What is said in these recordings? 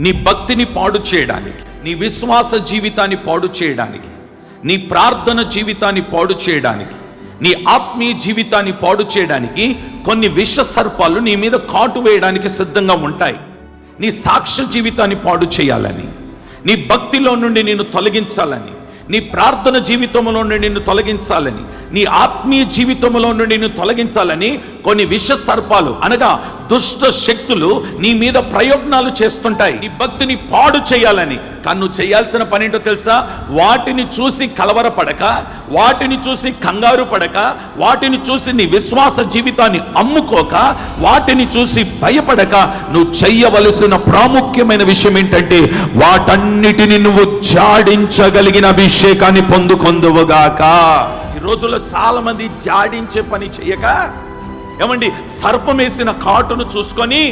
నీ భక్తిని పాడు చేయడానికి నీ విశ్వాస జీవితాన్ని పాడు చేయడానికి నీ ప్రార్థన జీవితాన్ని పాడు చేయడానికి నీ ఆత్మీయ జీవితాన్ని పాడు చేయడానికి కొన్ని విష సర్పాలు నీ మీద కాటు వేయడానికి సిద్ధంగా ఉంటాయి. నీ సాక్ష్య జీవితాన్ని పాడు చేయాలని నీ భక్తిలో నుండి నిన్ను తొలగించాలని నీ ప్రార్థన జీవితంలో నుండి నిన్ను తొలగించాలని నీ ఆత్మీయ జీవితంలో నుండి నిన్ను తొలగించాలని కొన్ని విష సర్పాలు అనగా దుష్ట శక్తులు నీ మీద ప్రయోజనాలు చేస్తుంటాయి. నీ భక్తిని పాడు చేయాలని. కానీ నువ్వు చేయాల్సిన పని ఏంటో తెలుసా? వాటిని చూసి కలవరపడక వాటిని చూసి కంగారు పడక వాటిని చూసి నీ విశ్వాస జీవితాన్ని అమ్ముకోక వాటిని చూసి భయపడక నువ్వు చెయ్యవలసిన ప్రాముఖ్యమైన విషయం ఏంటంటే వాటన్నిటిని నువ్వు జాడించగలిగిన అభిషేకాన్ని పొందుకొందువుగాక. ఈ రోజుల్లో చాలా మంది జాడించే పని చేయక ఏమండి సర్పమేసిన కాటును చూసుకొని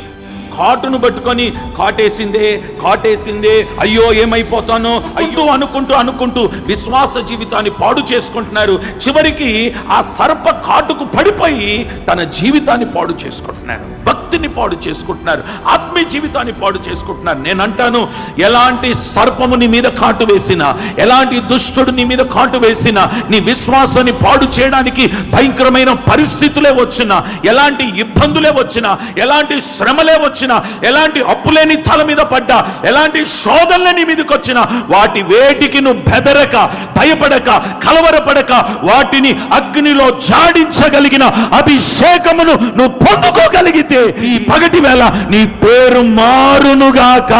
కాటును పట్టుకొని కాటేసిందే కాటేసిందే అయ్యో ఏమైపోతానో అయ్యో అనుకుంటూ అనుకుంటూ విశ్వాస జీవితాన్ని పాడు చేసుకుంటున్నారు. చివరికి ఆ సర్ప కాటుకు పడిపోయి తన జీవితాన్ని పాడు చేసుకుంటున్నారు. భక్తిని పాడు చేసుకుంటున్నారు ఆత్మీయ జీవితాన్ని పాడు చేసుకుంటున్నారు. నేను అంటాను ఎలాంటి సర్పము నీ మీద కాటు వేసినా ఎలాంటి దుష్టుడు నీ మీద కాటు వేసినా నీ విశ్వాసాన్ని పాడు చేయడానికి భయంకరమైన పరిస్థితులే వచ్చినా ఎలాంటి ఇబ్బందులే వచ్చినా ఎలాంటి శ్రమలే వచ్చినా ఎలాంటి అప్పులేని తల మీద పడ్డా ఎలాంటి శోధనలే నీ మీదకి వచ్చినా వాటి వేటికి నువ్వు బెదరక భయపడక కలవరపడక వాటిని అగ్నిలో జాడించగలిగిన అభిషేకమును నువ్వు పొందుకోగలిగితే ఈ పగటి వేళ నీ పేరు మారునుగాక.